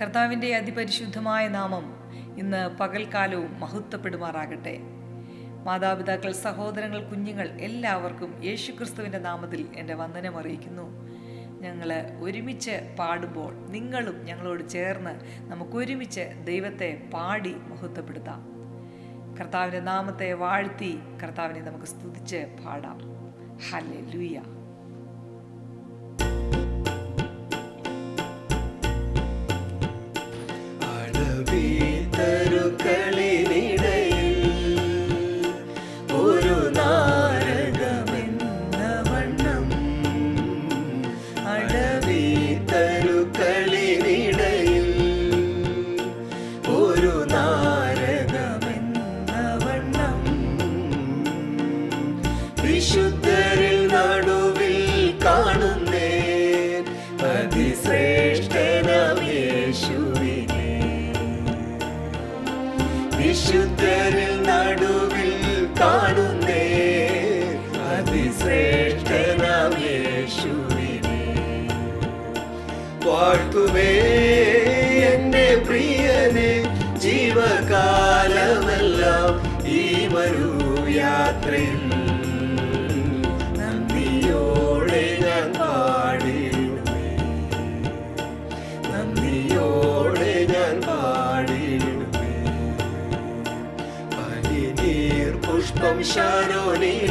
കർത്താവിന്റെ അതിപരിശുദ്ധമായ നാമം ഇന്ന് പകൽക്കാലവും മഹത്വപ്പെടുമാറാകട്ടെ. മാതാപിതാക്കൾ സഹോദരങ്ങൾ കുഞ്ഞുങ്ങൾ എല്ലാവർക്കും യേശുക്രിസ്തുവിന്റെ നാമത്തിൽ എന്റെ വന്ദനം അറിയിക്കുന്നു. ഞങ്ങൾ ഒരുമിച്ച് പാടുമ്പോൾ നിങ്ങളും ഞങ്ങളോട് ചേർന്ന് നമുക്കൊരുമിച്ച് ദൈവത്തെ പാടി മഹത്വപ്പെടുത്താം. കർത്താവിന്റെ നാമത്തെ വാഴ്ത്തി കർത്താവിനെ നമുക്ക് സ്തുതിച്ച് പാടാം. ഹല്ലേ ലൂയ be. വാഴ്ത്തുവേ എന്റെ പ്രിയനെ ജീവകാലമെല്ലാം ഈ വരൂ യാത്രയിൽ നന്ദിയോടെ ഞാൻ പാടിയിടുമേ നന്ദിയോടെ ഞാൻ പാടിയിടുമേ പനിനീർ പുഷ്പം ശരോനിലവൻ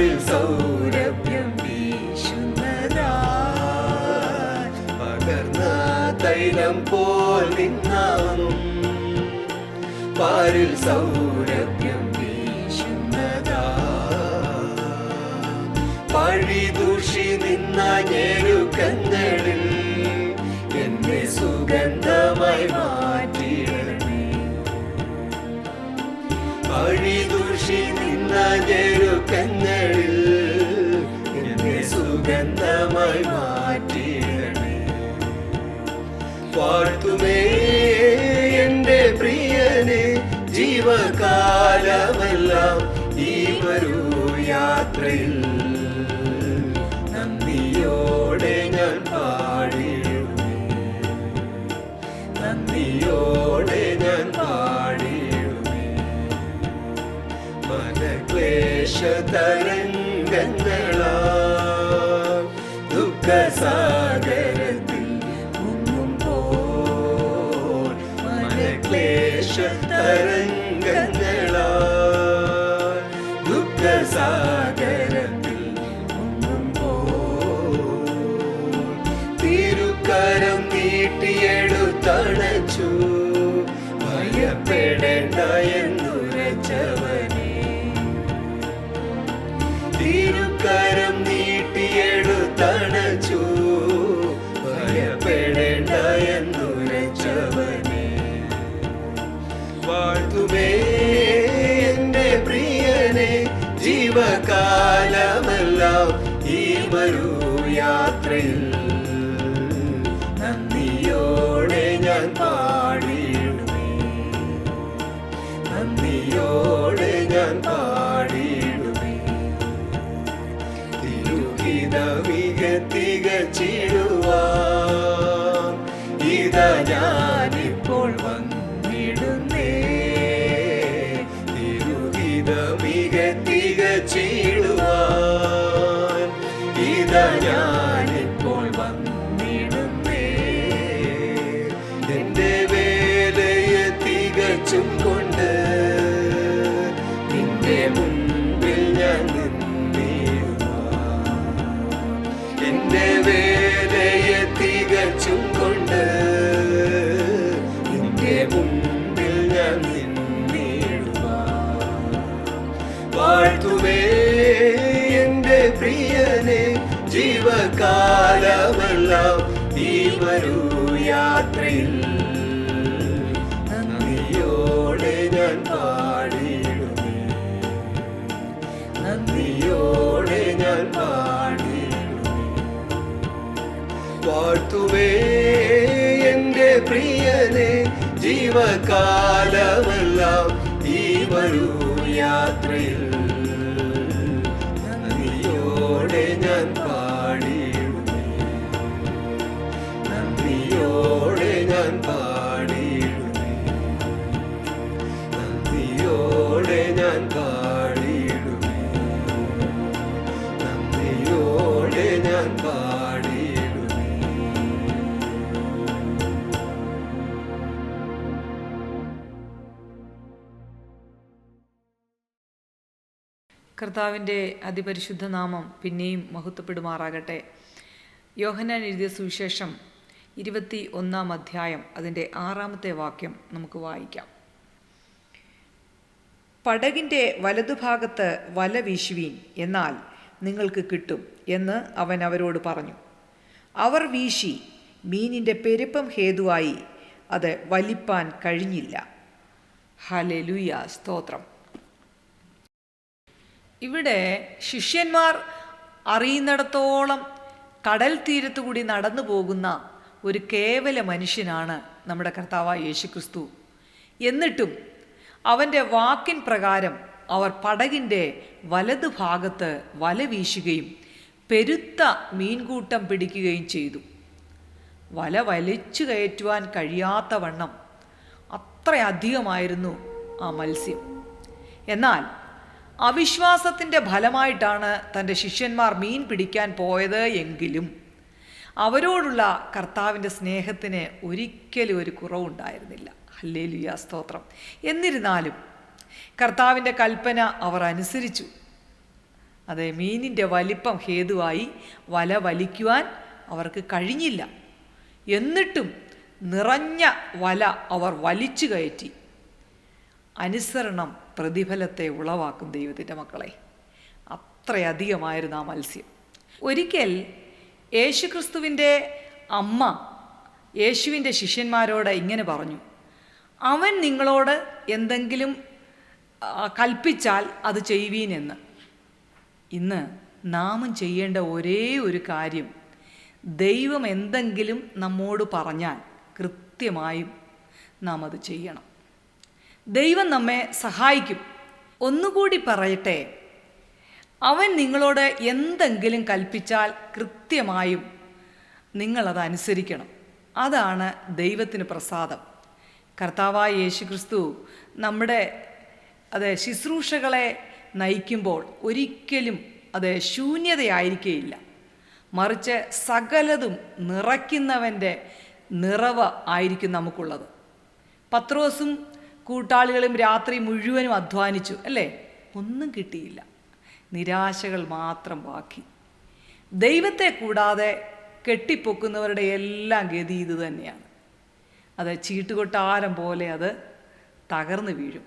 പാരിൽ സൗരഭ്യം വീശുന്നതാ പകർന്ന തൈലം പോൽ നിന്നാവും പാരിൽ സൗരഭ്യം വീശുന്നതാ പഴി ദൂഷി നിന്ന ഞെരുക്കങ്ങളിൽ ജീവകാലമെല്ലാം ഈ വരൂ യാത്രയിൽ. നന്ദിയോടെ ഞാൻ പാടിയിടുമേ നന്ദിയോടെ ഞാൻ പാടിയിടുമേ മനക്ലേശ തരംഗങ്ങളാ ജീവകാലമെല്ലാം ഈ വരൂ യാത്രയിൽ. നന്ദിയോടെ ഞാൻ പാടിയിടുമേ. നന്ദിയോടെ ഞാൻ പാടിയിടുമേ. വാഴ്ത്തുവേ എന്റെ പ്രിയനെ ജീവകാലമെല്ലാം ഈ വരൂ യാത്രയിൽ. കർത്താവിന്റെ അതിപരിശുദ്ധ നാമം പിന്നെയും മഹത്വപ്പെടുമാറാകട്ടെ. യോഹനാൻ എഴുതിയ സുവിശേഷം ഇരുപത്തി ഒന്നാം അധ്യായം അതിന്റെ ആറാമത്തെ വാക്യം നമുക്ക് വായിക്കാം. പടകിന്റെ വലതുഭാഗത്ത് വല വീശുവീൻ എന്നാൽ നിങ്ങൾക്ക് കിട്ടും എന്ന് അവൻ അവരോട് പറഞ്ഞു. അവർ വീശി മീനിന്റെ പെരുപ്പം ഹേതുവായി അത് വലിപ്പാൻ കഴിഞ്ഞില്ല. ഹലലുയ സ്തോത്രം. ഇവിടെ ശിഷ്യന്മാർ അറിയുന്നിടത്തോളം കടൽ തീരത്തു കൂടി നടന്നു പോകുന്ന ഒരു കേവല മനുഷ്യനാണ് നമ്മുടെ കർത്താവായ യേശുക്രിസ്തു. എന്നിട്ടും അവന്റെ വാക്കിൻ പ്രകാരം അവർ പടകിന്റെ വലതുഭാഗത്ത് വല വീശുകയും പെരുത്ത മീൻകൂട്ടം പിടിക്കുകയും ചെയ്തു. വല വലിച്ചു കയറ്റുവാൻ കഴിയാത്ത വണ്ണം അത്രയധികമായിരുന്നു ആ മത്സ്യം. എന്നാൽ അവിശ്വാസത്തിന്റെ ഫലമായിട്ടാണ് തന്റെ ശിഷ്യന്മാർ മീൻ പിടിക്കാൻ പോയത് എങ്കിലും അവരോടുള്ള കർത്താവിന്റെ സ്നേഹത്തിന് ഒരിക്കലും ഒരു കുറവുണ്ടായിരുന്നില്ല. ഹല്ലേലുയ സ്തോത്രം. എന്നിരുന്നാലും കർത്താവിന്റെ കൽപ്പന അവർ അനുസരിച്ചു. അതെ മീനിന്റെ വലിപ്പം ഹേതുവായി വല വലിക്കുവാൻ അവർക്ക് കഴിഞ്ഞില്ല. എന്നിട്ടും നിറഞ്ഞ വല അവർ വലിച്ചു കയറ്റി. അനുസരണം പ്രതിഫലത്തെ ഉളവാക്കും ദൈവത്തിന്റെ മക്കളെ. അത്രയധികമായിരുന്നു ആ മത്സ്യം ഒരിക്കൽ യേശുക്രിസ്തുവിന്റെ അമ്മ യേശുവിന്റെ ശിഷ്യന്മാരോട് ഇങ്ങനെ പറഞ്ഞു അവൻ നിങ്ങളോട് എന്തെങ്കിലും കൽപ്പിച്ചാൽ അത് ചെയ്യുവീനെന്ന് ഇന്ന് നാമും ചെയ്യേണ്ട ഒരേ ഒരു കാര്യം ദൈവം എന്തെങ്കിലും നമ്മോട് പറഞ്ഞാൽ കൃത്യമായും നാം അത് ചെയ്യണം. ദൈവം നമ്മെ സഹായിക്കും. ഒന്നുകൂടി പറയട്ടെ. അവൻ നിങ്ങളോട് എന്തെങ്കിലും കൽപ്പിച്ചാൽ കൃത്യമായും നിങ്ങളത് അനുസരിക്കണം അതാണ് ദൈവത്തിന് പ്രസാദം. കർത്താവായ യേശുക്രിസ്തു നമ്മുടെ അതെ ശുശ്രൂഷകളെ നയിക്കുമ്പോൾ ഒരിക്കലും അത് ശൂന്യതയായിരിക്കുകയില്ല മറിച്ച് സകലതും നിറയ്ക്കുന്നവന്റെ നിറവ് ആയിരിക്കും നമുക്കുള്ളത്. പത്രോസും കൂട്ടാളികളും രാത്രി മുഴുവനും അധ്വാനിച്ചു അല്ലേ? ഒന്നും കിട്ടിയില്ല. നിരാശകൾ മാത്രം ബാക്കി. ദൈവത്തെ കൂടാതെ കെട്ടിപ്പൊക്കുന്നവരുടെ എല്ലാം ഗതി ഇത് തന്നെയാണ്. അത് ചീട്ടുകൊട്ടാരം പോലെ അത് തകർന്നു വീഴും.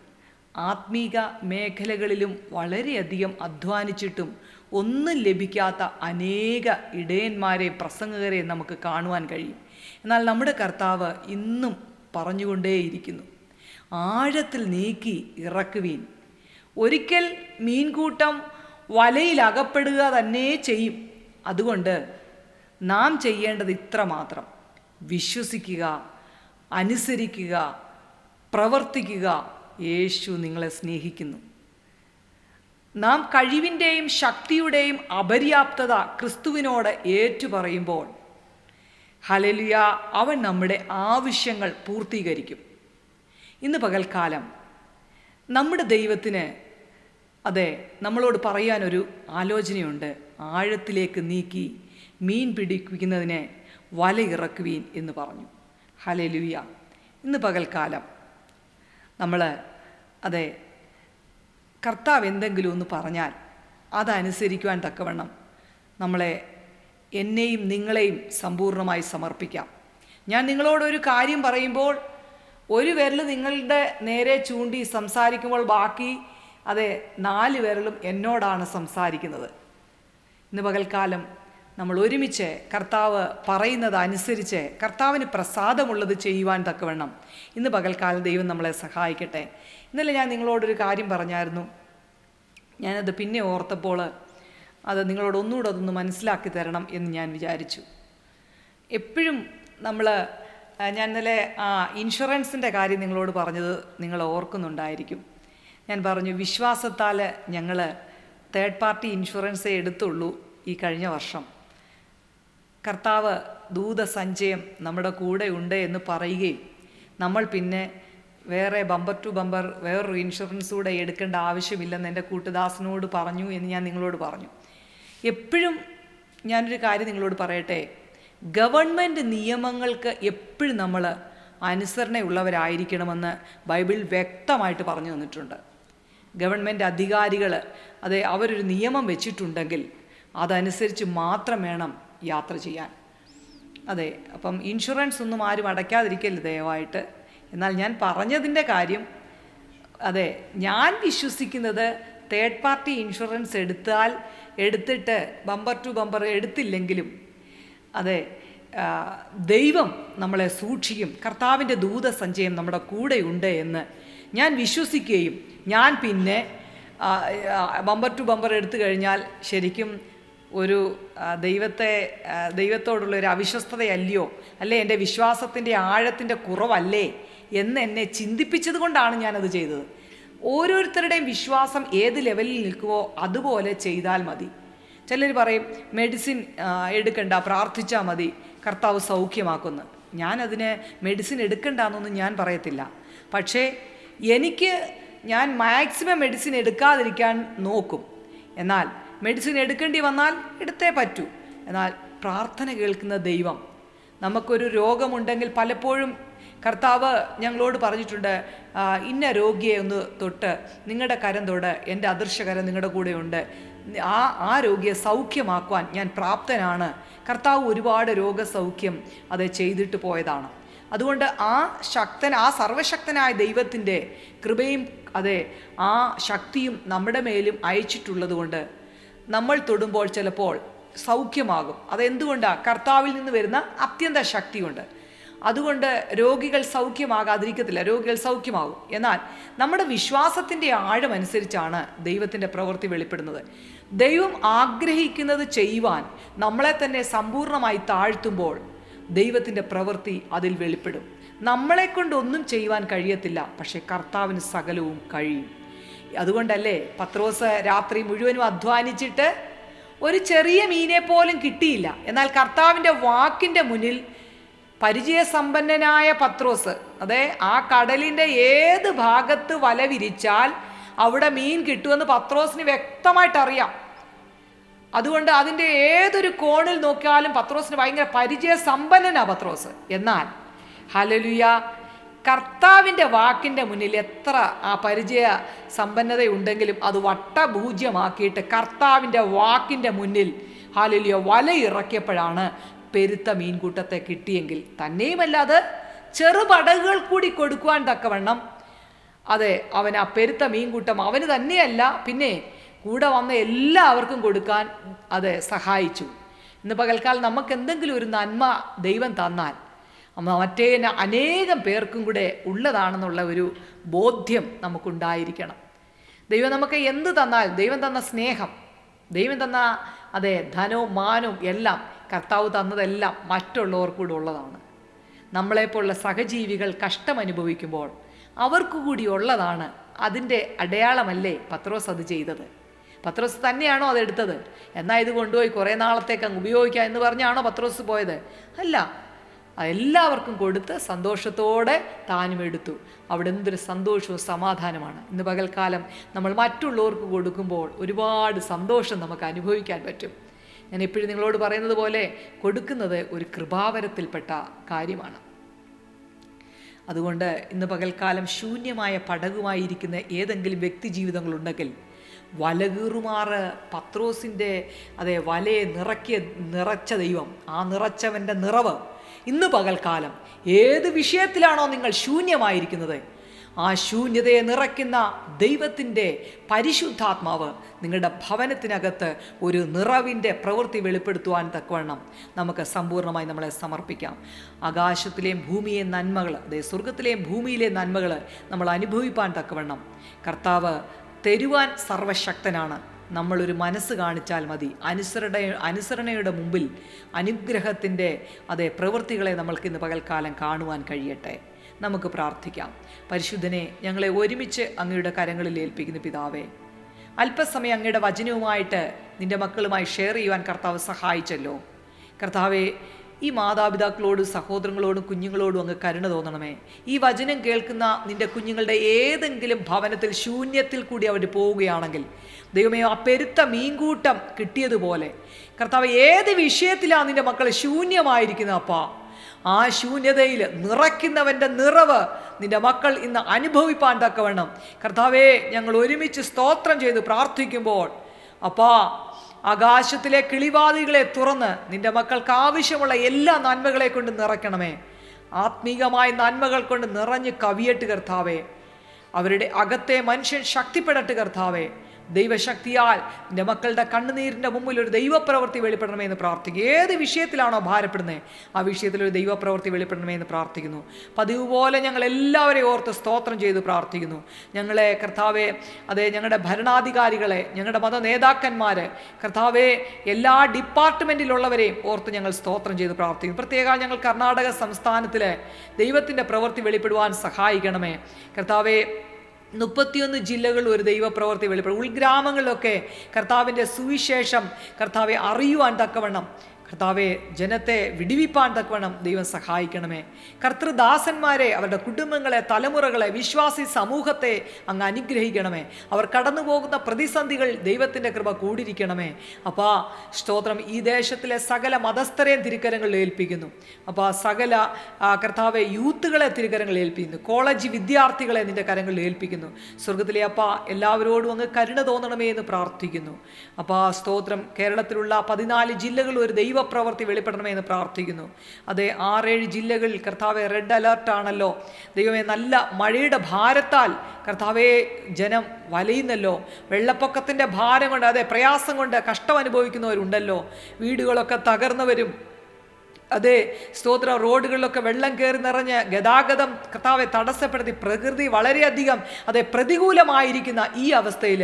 ആത്മീക മേഖലകളിലും വളരെയധികം അധ്വാനിച്ചിട്ടും ഒന്നും ലഭിക്കാത്ത അനേക ഇടയന്മാരെ പ്രസംഗകരെ നമുക്ക് കാണുവാൻ കഴിയും. എന്നാൽ നമ്മുടെ കർത്താവ് ഇന്നും പറഞ്ഞുകൊണ്ടേയിരിക്കുന്നു. ആഴത്തിൽ നീക്കി ഇറക്കുവീൻ. ഒരിക്കൽ മീൻകൂട്ടം വലയിൽ അകപ്പെടുക തന്നെ ചെയ്യും. അതുകൊണ്ട് നാം ചെയ്യേണ്ടത് ഇത്ര മാത്രം. വിശ്വസിക്കുക അനുസരിക്കുക പ്രവർത്തിക്കുക. യേശു നിങ്ങളെ സ്നേഹിക്കുന്നു. നാം കഴിവിന്റെയും ശക്തിയുടെയും അപര്യാപ്തത ക്രിസ്തുവിനോട് ഏറ്റുപറയുമ്പോൾ ഹലലിയ അവൻ നമ്മുടെ ആവശ്യങ്ങൾ പൂർത്തീകരിക്കും. ഇന്ന് പകൽക്കാലം നമ്മുടെ ദൈവത്തിന് അതെ നമ്മളോട് പറയാനൊരു ആലോചനയുണ്ട്. ആഴത്തിലേക്ക് നീക്കി മീൻ പിടിക്കുന്നതിനെ വല ഇറക്കുവീൻ എന്ന് പറഞ്ഞു. ഹലലുയ ഇന്ന് പകൽക്കാലം. നമ്മൾ അതെ കർത്താവ് എന്തെങ്കിലും ഒന്ന് പറഞ്ഞാൽ അതനുസരിക്കുവാൻ തക്കവണ്ണം നമ്മളെ എന്നെയും നിങ്ങളെയും സമ്പൂർണമായി സമർപ്പിക്കാം. ഞാൻ നിങ്ങളോടൊരു കാര്യം പറയുമ്പോൾ ഒരു വിരൽ നിങ്ങളുടെ നേരെ ചൂണ്ടി സംസാരിക്കുമ്പോൾ ബാക്കി അതെ നാല് വിരലും എന്നോടാണ് സംസാരിക്കുന്നത്. ഇന്ന് പകൽക്കാലം നമ്മൾ ഒരുമിച്ച് കർത്താവ് പറയുന്നത് അനുസരിച്ച് കർത്താവിന് പ്രസാദമുള്ളത് ചെയ്യുവാൻ തക്കവണ്ണം. ഇന്ന് പകൽക്കാലം ദൈവം നമ്മളെ സഹായിക്കട്ടെ. ഇന്നലെ ഞാൻ നിങ്ങളോടൊരു കാര്യം പറഞ്ഞായിരുന്നു. ഞാനത് പിന്നെ ഓർത്തപ്പോൾ അത് നിങ്ങളോട് ഒന്നുകൂടെ അതൊന്ന് മനസ്സിലാക്കി തരണം എന്ന് ഞാൻ വിചാരിച്ചു. എപ്പോഴും നമ്മൾ ഞാൻ ഇന്നലെ ആ ഇൻഷുറൻസിന്റെ കാര്യം നിങ്ങളോട് പറഞ്ഞത് നിങ്ങൾ ഓർക്കുന്നുണ്ടായിരിക്കും. ഞാൻ പറഞ്ഞു വിശ്വാസത്താൽ ഞങ്ങൾ തേർഡ് പാർട്ടി ഇൻഷുറൻസേ എടുത്തുള്ളൂ ഈ കഴിഞ്ഞ വർഷം. കർത്താവ് ദൂതസഞ്ചയം നമ്മുടെ കൂടെ ഉണ്ട് എന്ന് പറയുകയും നമ്മൾ പിന്നെ വേറെ ബമ്പർ ടു ബമ്പർ വേറൊരു ഇൻഷുറൻസ് കൂടെ എടുക്കേണ്ട ആവശ്യമില്ലെന്ന് എന്റെ കൂട്ടുദാസനോട് പറഞ്ഞു എന്ന് ഞാൻ നിങ്ങളോട് പറഞ്ഞു. എപ്പോഴും ഞാനൊരു കാര്യം നിങ്ങളോട് പറയട്ടെ ഗവൺമെന്റ് നിയമങ്ങൾക്ക് എപ്പോഴും നമ്മൾ അനുസരണയുള്ളവരായിരിക്കണമെന്ന് ബൈബിൾ വ്യക്തമായിട്ട് പറഞ്ഞു തന്നിട്ടുണ്ട്. ഗവൺമെന്റ് അധികാരികൾ അതെ അവരൊരു നിയമം വെച്ചിട്ടുണ്ടെങ്കിൽ അതനുസരിച്ച് മാത്രം വേണം യാത്ര ചെയ്യാൻ. അതെ അപ്പം ഇൻഷുറൻസ് ഒന്നും ആരും അടയ്ക്കാതിരിക്കല്ല ദയവായിട്ട്? എന്നാൽ ഞാൻ പറഞ്ഞതിന്റെ കാര്യം അതെ ഞാൻ വിശ്വസിക്കുന്നത് തേർഡ് പാർട്ടി ഇൻഷുറൻസ് എടുത്താൽ എടുത്തിട്ട് ബമ്പർ ടു ബമ്പർ എടുത്തില്ലെങ്കിലും അതെ ദൈവം നമ്മളെ സൂക്ഷിക്കും. കർത്താവിന്റെ ദൂതസഞ്ചയം നമ്മുടെ കൂടെയുണ്ട് എന്ന് ഞാൻ വിശ്വസിക്കുകയും ഞാൻ പിന്നെ ബമ്പർ ടു ബമ്പർ എടുത്തു കഴിഞ്ഞാൽ ശരിക്കും ഒരു ദൈവത്തെ ദൈവത്തോടുള്ള ഒരു അവിശ്വസ്തതയല്ലയോ? അല്ലേ എന്റെ വിശ്വാസത്തിന്റെ ആഴത്തിന്റെ കുറവല്ലേ എന്ന് എന്നെ ചിന്തിപ്പിച്ചത് കൊണ്ടാണ് ഞാനത് ചെയ്തത്. ഓരോരുത്തരുടെയും വിശ്വാസം ഏത് ലെവലിൽ നിൽക്കുമോ അതുപോലെ ചെയ്താൽ മതി. ചിലർ പറയും മെഡിസിൻ എടുക്കണ്ട പ്രാർത്ഥിച്ചാൽ മതി കർത്താവ് സൗഖ്യമാക്കുന്നു. ഞാനതിന് മെഡിസിൻ എടുക്കണ്ടെന്നൊന്നും ഞാൻ പറയത്തില്ല. പക്ഷേ എനിക്ക് ഞാൻ മാക്സിമം മെഡിസിൻ എടുക്കാതിരിക്കാൻ നോക്കും. എന്നാൽ മെഡിസിൻ എടുക്കേണ്ടി വന്നാൽ എടുത്തേ പറ്റൂ. എന്നാൽ പ്രാർത്ഥന കേൾക്കുന്ന ദൈവം നമുക്കൊരു രോഗമുണ്ടെങ്കിൽ പലപ്പോഴും കർത്താവ് ഞങ്ങളോട് പറഞ്ഞിട്ടുണ്ട് ഇന്ന രോഗിയെ ഒന്ന് തൊട്ട് നിങ്ങളുടെ കരം തൊട്ട് എന്റെ അദൃശ്യകരം നിങ്ങളുടെ കൂടെയുണ്ട്. ആ ആ രോഗിയെ സൗഖ്യമാക്കുവാൻ ഞാൻ പ്രാപ്തനാണ്. കർത്താവ് ഒരുപാട് രോഗസൗഖ്യം അത് ചെയ്തിട്ട് പോയതാണ്. അതുകൊണ്ട് ആ ശക്തൻ ആ സർവശക്തനായ ദൈവത്തിന്റെ കൃപയും അതെ ആ ശക്തിയും നമ്മുടെ മേലും അയച്ചിട്ടുള്ളത് കൊണ്ട് നമ്മൾ തൊടുമ്പോൾ ചിലപ്പോൾ സൗഖ്യമാകും. അതെന്തുകൊണ്ടാണ് കർത്താവിൽ നിന്ന് വരുന്ന അത്യന്ത ശക്തിയുണ്ട്. അതുകൊണ്ട് രോഗികൾ സൗഖ്യമാകാതിരിക്കത്തില്ല. രോഗികൾ സൗഖ്യമാകും എന്നാൽ നമ്മുടെ വിശ്വാസത്തിന്റെ ആഴമനുസരിച്ചാണ് ദൈവത്തിന്റെ പ്രവൃത്തി വെളിപ്പെടുന്നത്. ദൈവം ആഗ്രഹിക്കുന്നത് ചെയ്യുവാൻ നമ്മളെ തന്നെ സമ്പൂർണമായി താഴ്ത്തുമ്പോൾ ദൈവത്തിന്റെ പ്രവൃത്തി അതിൽ വെളിപ്പെടും. നമ്മളെ കൊണ്ടൊന്നും ചെയ്യുവാൻ കഴിയത്തില്ല. പക്ഷേ കർത്താവിന് സകലവും കഴിയും. അതുകൊണ്ടല്ലേ പത്രോസ് രാത്രി മുഴുവനും അധ്വാനിച്ചിട്ട് ഒരു ചെറിയ മീനെ പോലും കിട്ടിയില്ല. എന്നാൽ കർത്താവിന്റെ വാക്കിന്റെ മുന്നിൽ പരിചയസമ്പന്നനായ പത്രോസ്. അതെ ആ കടലിന്റെ ഏത് ഭാഗത്ത് വല വിരിച്ചാൽ അവിടെ മീൻ കിട്ടുമെന്ന് പത്രോസിന് വ്യക്തമായിട്ട് അറിയാം അതുകൊണ്ട് അതിന്റെ ഏതൊരു കോണിൽ നോക്കിയാലും പത്രോസിന് ഭയങ്കര പരിചയസമ്പന്നനാണ് പത്രോസ്. എന്നാൽ ഹലലുയ കർത്താവിന്റെ വാക്കിന്റെ മുന്നിൽ എത്ര ആ പരിചയ സമ്പന്നതയുണ്ടെങ്കിലും അത് വട്ടഭൂജ്യമാക്കിയിട്ട് കർത്താവിന്റെ വാക്കിന്റെ മുന്നിൽ ഹാലലിയ വല ഇറക്കിയപ്പോഴാണ് പെരുത്ത മീൻകൂട്ടത്തെ കിട്ടിയെങ്കിൽ തന്നെയുമല്ല അത് ചെറുപടകുകൾ കൂടി കൊടുക്കുവാൻ തക്കവണ്ണം. അതെ അവൻ ആ പെരുത്ത മീൻകൂട്ടം അവന് തന്നെയല്ല പിന്നെ കൂടെ വന്ന എല്ലാവർക്കും കൊടുക്കാൻ അതെ സഹായിച്ചു. ഇന്ന് പകൽക്കാലം നമുക്ക് എന്തെങ്കിലും ഒരു നന്മ ദൈവം തന്നാൽ മറ്റേ അനേകം പേർക്കും കൂടെ ഉള്ളതാണെന്നുള്ള ഒരു ബോധ്യം നമുക്കുണ്ടായിരിക്കണം. ദൈവം നമുക്ക് എന്ത് തന്നാൽ ദൈവം തന്ന സ്നേഹം ദൈവം തന്ന അതെ ധനവും മാനവും എല്ലാം കർത്താവ് തന്നതെല്ലാം മറ്റുള്ളവർക്കൂടെ ഉള്ളതാണ്. നമ്മളെപ്പോലുള്ള സഹജീവികൾ കഷ്ടം അനുഭവിക്കുമ്പോൾ അവർക്കു കൂടി ഉള്ളതാണ് അതിന്റെ അടയാളമല്ലേ പത്രോസ് അത് ചെയ്തത്. പത്രോസ് തന്നെയാണോ അതെടുത്തത്? എന്നാൽ ഇത് കൊണ്ടുപോയി കുറേ നാളത്തേക്ക് അങ്ങ് ഉപയോഗിക്കാം എന്ന് പറഞ്ഞാണോ പത്രോസ് പോയത്? അല്ല അതെല്ലാവർക്കും കൊടുത്ത് സന്തോഷത്തോടെ താനും എടുത്തു. അവിടെ എന്തൊരു സന്തോഷവും സമാധാനമാണ്. ഇന്ന് പകൽക്കാലം നമ്മൾ മറ്റുള്ളവർക്ക് കൊടുക്കുമ്പോൾ ഒരുപാട് സന്തോഷം നമുക്ക് അനുഭവിക്കാൻ പറ്റും. ഞാൻ എപ്പോഴും നിങ്ങളോട് പറയുന്നത് പോലെ കൊടുക്കുന്നത് ഒരു കൃപാവരത്തിൽപ്പെട്ട കാര്യമാണ്. അതുകൊണ്ട് ഇന്ന് പകൽക്കാലം ശൂന്യമായ പടകുമായിരിക്കുന്ന ഏതെങ്കിലും വ്യക്തി ജീവിതങ്ങളുണ്ടെങ്കിൽ വലകീറുമാറ് പത്രോസിന്റെ അതെ വലയെ നിറക്കിയ നിറച്ച ദൈവം ആ നിറച്ചവന്റെ നിറവ് ഇന്ന് പകൽക്കാലം ഏത് വിഷയത്തിലാണോ നിങ്ങൾ ശൂന്യമായിരിക്കുന്നത്? ആ ശൂന്യതയെ നിറയ്ക്കുന്ന ദൈവത്തിന്റെ പരിശുദ്ധാത്മാവ് നിങ്ങളുടെ ഭവനത്തിനകത്ത് ഒരു നിറവിന്റെ പ്രവൃത്തി വെളിപ്പെടുത്തുവാൻ തക്കവണ്ണം നമുക്ക് സമ്പൂർണമായി നമ്മളെ സമർപ്പിക്കാം. ആകാശത്തിലെയും ഭൂമിയെയും നന്മകൾ അതെ സ്വർഗത്തിലെയും ഭൂമിയിലെ നന്മകൾ നമ്മൾ അനുഭവിപ്പാൻ തക്കവണ്ണം. കർത്താവ് തരുവാൻ സർവശക്തനാണ്. നമ്മളൊരു മനസ്സ് കാണിച്ചാൽ മതി. അനുസരണ അനുസരണയുടെ മുമ്പിൽ അനുഗ്രഹത്തിന്റെ അതേ പ്രവൃത്തികളെ നമ്മൾക്ക് ഇന്ന് പകൽക്കാലം കാണുവാൻ കഴിയട്ടെ. നമുക്ക് പ്രാർത്ഥിക്കാം. പരിശുദ്ധനെ ഞങ്ങളെ ഒരുമിച്ച് അങ്ങയുടെ കരങ്ങളിൽ ഏൽപ്പിക്കുന്ന പിതാവേ അല്പസമയം അങ്ങയുടെ വചനവുമായിട്ട് നിന്റെ മക്കളുമായി ഷെയർ ചെയ്യുവാൻ കർത്താവ് സഹായിച്ചല്ലോ. കർത്താവെ ഈ മാതാപിതാക്കളോടും സഹോദരങ്ങളോടും കുഞ്ഞുങ്ങളോടും അങ്ങ് കരുണ തോന്നണമേ. ഈ വചനം കേൾക്കുന്ന നിന്റെ കുഞ്ഞുങ്ങളുടെ ഏതെങ്കിലും ഭവനത്തിൽ ശൂന്യത്തിൽ കൂടി അവർ പോവുകയാണെങ്കിൽ ദൈവമേ ആ പെരുത്ത മീൻകൂട്ടം കിട്ടിയതുപോലെ കർത്താവ് ഏത് വിഷയത്തിലാണ് നിന്റെ മക്കൾ ശൂന്യമായിരിക്കുന്നത് അപ്പാ? ആ ശൂന്യതയിൽ നിറയ്ക്കുന്നവന്റെ നിറവ് നിന്റെ മക്കൾ ഇന്ന് അനുഭവിപ്പാൻ തക്കവണ്ണം. കർത്താവേ ഞങ്ങൾ ഒരുമിച്ച് സ്തോത്രം ചെയ്ത് പ്രാർത്ഥിക്കുമ്പോൾ അപ്പാ ആകാശത്തിലെ കിളിവാതികളെ തുറന്ന് നിന്റെ മക്കൾക്ക് ആവശ്യമുള്ള എല്ലാ നന്മകളെ കൊണ്ട് നിറയ്ക്കണമേ. ആത്മീകമായ നന്മകൾ കൊണ്ട് നിറഞ്ഞ് കവിയട്ട് കർത്താവേ. അവരുടെ അകത്തെ മനുഷ്യൻ ശക്തിപ്പെടട്ട് കർത്താവേ. ദൈവശക്തിയാൽ എന്റെ മക്കളുടെ കണ്ണുനീരിന്റെ മുമ്പിൽ ഒരു ദൈവപ്രവൃത്തി വെളിപ്പെടണമേ എന്ന് പ്രാർത്ഥിക്കുക ഏത് വിഷയത്തിലാണോ ഭാരപ്പെടുന്നത് ആ വിഷയത്തിൽ ഒരു ദൈവപ്രവൃത്തി വെളിപ്പെടണമേ എന്ന് പ്രാർത്ഥിക്കുന്നു. പതിവ് പോലെ ഞങ്ങൾ എല്ലാവരെയും ഓർത്ത് സ്തോത്രം ചെയ്ത് പ്രാർത്ഥിക്കുന്നു. ഞങ്ങളെ കർത്താവെ അതെ ഞങ്ങളുടെ ഭരണാധികാരികളെ ഞങ്ങളുടെ മത നേതാക്കന്മാർ കർത്താവെ എല്ലാ ഡിപ്പാർട്ട്മെന്റിലുള്ളവരെയും ഓർത്ത് ഞങ്ങൾ സ്തോത്രം ചെയ്ത് പ്രാർത്ഥിക്കുന്നു. പ്രത്യേക ഞങ്ങൾ കർണാടക സംസ്ഥാനത്തിലെ ദൈവത്തിന്റെ പ്രവൃത്തി വെളിപ്പെടുവാൻ സഹായിക്കണമേ. കർത്താവെ മുപ്പത്തിയൊന്ന് ജില്ലകളിൽ ഒരു ദൈവപ്രവർത്തി വെളിപ്പെടും. ഉൾഗ്രാമങ്ങളിലൊക്കെ കർത്താവിന്റെ സുവിശേഷം കർത്താവെ അറിയുവാൻ തക്കവണ്ണം കർത്താവെ ജനത്തെ വിടിവിപ്പാൻ തക്കവണ്ണം ദൈവം സഹായിക്കണമേ. കർത്തൃദാസന്മാരെ അവരുടെ കുടുംബങ്ങളെ തലമുറകളെ വിശ്വാസി സമൂഹത്തെ അങ്ങ് അനുഗ്രഹിക്കണമേ. അവർ കടന്നു പോകുന്ന പ്രതിസന്ധികൾ ദൈവത്തിന്റെ കൃപ കൂടിയിരിക്കണമേ. അപ്പാ സ്തോത്രം. ഈ ദേശത്തിലെ സകല മതസ്ഥരെയും തിരുക്കരങ്ങളിൽ ഏൽപ്പിക്കുന്നു. അപ്പോൾ സകല കർത്താവെ യൂത്തുകളെ തിരുക്കരങ്ങളിൽ ഏൽപ്പിക്കുന്നു. കോളേജ് വിദ്യാർത്ഥികളെ നിന്റെ കരങ്ങളിൽ ഏൽപ്പിക്കുന്നു. സ്വർഗത്തിലെ അപ്പ എല്ലാവരോടും അങ്ങ് കരുണ തോന്നണമേ എന്ന് പ്രാർത്ഥിക്കുന്നു. അപ്പോൾ സ്തോത്രം. കേരളത്തിലുള്ള പതിനാല് ജില്ലകളിൽ ഒരു ദൈവപ്രവൃത്തി വെളിപ്പെടണമേ എന്ന് പ്രാർത്ഥിക്കുന്നു. അതെ ആറേഴ് ജില്ലകളിൽ കർത്താവെ റെഡ് അലർട്ട് ആണല്ലോ. ദൈവമേ നല്ല മഴയുടെ ഭാരത്താൽ കർത്താവെ ജനം വലയുന്നല്ലോ. വെള്ളപ്പൊക്കത്തിന്റെ ഭാരം കൊണ്ട് അതെ പ്രയാസം കൊണ്ട് കഷ്ടം അനുഭവിക്കുന്നവരുണ്ടല്ലോ. വീടുകളൊക്കെ തകർന്നവരും. അതെ സ്തോത്ര റോഡുകളിലൊക്കെ വെള്ളം കയറി നിറഞ്ഞ് ഗതാഗതം കർത്താവെ തടസ്സപ്പെടുത്തി. പ്രകൃതി വളരെയധികം അതെ പ്രതികൂലമായിരിക്കുന്ന ഈ അവസ്ഥയിൽ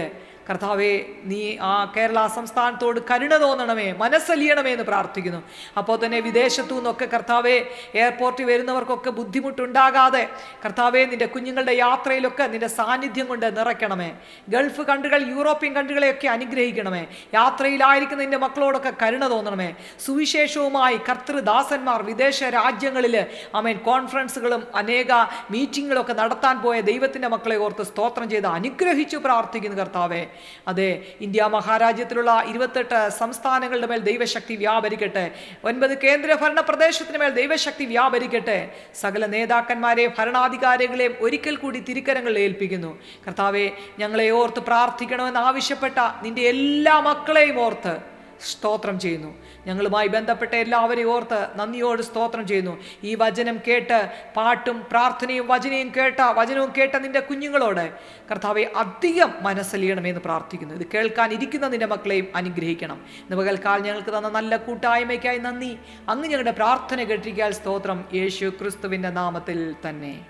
കർത്താവെ നീ ആ കേരള സംസ്ഥാനത്തോട് കരുണ തോന്നണമേ മനസ്സലിയണമേ എന്ന് പ്രാർത്ഥിക്കുന്നു. അപ്പോൾ തന്നെ വിദേശത്തു നിന്നൊക്കെ കർത്താവെ എയർപോർട്ടിൽ വരുന്നവർക്കൊക്കെ ബുദ്ധിമുട്ടുണ്ടാകാതെ കർത്താവെ നിന്റെ കുഞ്ഞുങ്ങളുടെ യാത്രയിലൊക്കെ നിന്റെ സാന്നിധ്യം കൊണ്ട് നിറയ്ക്കണമേ. ഗൾഫ് കണ്ടുകൾ യൂറോപ്യൻ കണ്ടുകളെയൊക്കെ അനുഗ്രഹിക്കണമേ. യാത്രയിലായിരിക്കുന്ന നിന്റെ മക്കളോടൊക്കെ കരുണ തോന്നണമേ. സുവിശേഷവുമായി കർത്തൃദാസന്മാർ വിദേശ രാജ്യങ്ങളിൽ അമേൻ കോൺഫറൻസുകളും അനേക മീറ്റിങ്ങുകളൊക്കെ നടത്താൻ പോയ ദൈവത്തിന്റെ മക്കളെ ഓർത്ത് സ്തോത്രം ചെയ്ത് അനുഗ്രഹിച്ചു പ്രാർത്ഥിക്കുന്നു കർത്താവെ. അതെ ഇന്ത്യ മഹാരാജ്യത്തിലുള്ള ഇരുപത്തെട്ട് സംസ്ഥാനങ്ങളുടെ മേൽ ദൈവശക്തി വ്യാപരിക്കട്ടെ. ഒൻപത് കേന്ദ്ര ഭരണ പ്രദേശത്തിന് മേൽ ദൈവശക്തി വ്യാപരിക്കട്ടെ. സകല നേതാക്കന്മാരെ ഭരണാധികാരികളെയും ഒരിക്കൽ കൂടി തിരുക്കരങ്ങളിൽ ഏൽപ്പിക്കുന്നു. കർത്താവെ ഞങ്ങളെ ഓർത്ത് പ്രാർത്ഥിക്കണമെന്ന് ആവശ്യപ്പെട്ട നിന്റെ എല്ലാ മക്കളെയും ഓർത്ത് സ്തോത്രം ചെയ്യുന്നു. ഞങ്ങളുമായി ബന്ധപ്പെട്ട എല്ലാവരെയും ഓർത്ത് നന്ദിയോട് സ്തോത്രം ചെയ്യുന്നു. ഈ വചനം കേട്ട് പാട്ടും പ്രാർത്ഥനയും വചനയും കേട്ട വചനവും കേട്ട നിന്റെ കുഞ്ഞുങ്ങളോട് കർത്താവെ അധികം മനസ്സലിയണമെന്ന് പ്രാർത്ഥിക്കുന്നു. ഇത് കേൾക്കാൻ ഇരിക്കുന്ന നിന്റെ മക്കളെയും അനുഗ്രഹിക്കണം. ഇന്ന് പകൽക്കാൽ ഞങ്ങൾക്ക് തന്ന നല്ല കൂട്ടായ്മയ്ക്കായി നന്ദി. അങ്ങ് ഞങ്ങളുടെ പ്രാർത്ഥന കേട്ടിരിക്കാൻ സ്തോത്രം. യേശു ക്രിസ്തുവിന്റെ നാമത്തിൽ തന്നെ.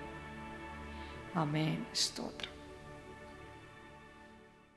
അമേൻ സ്തോത്രം.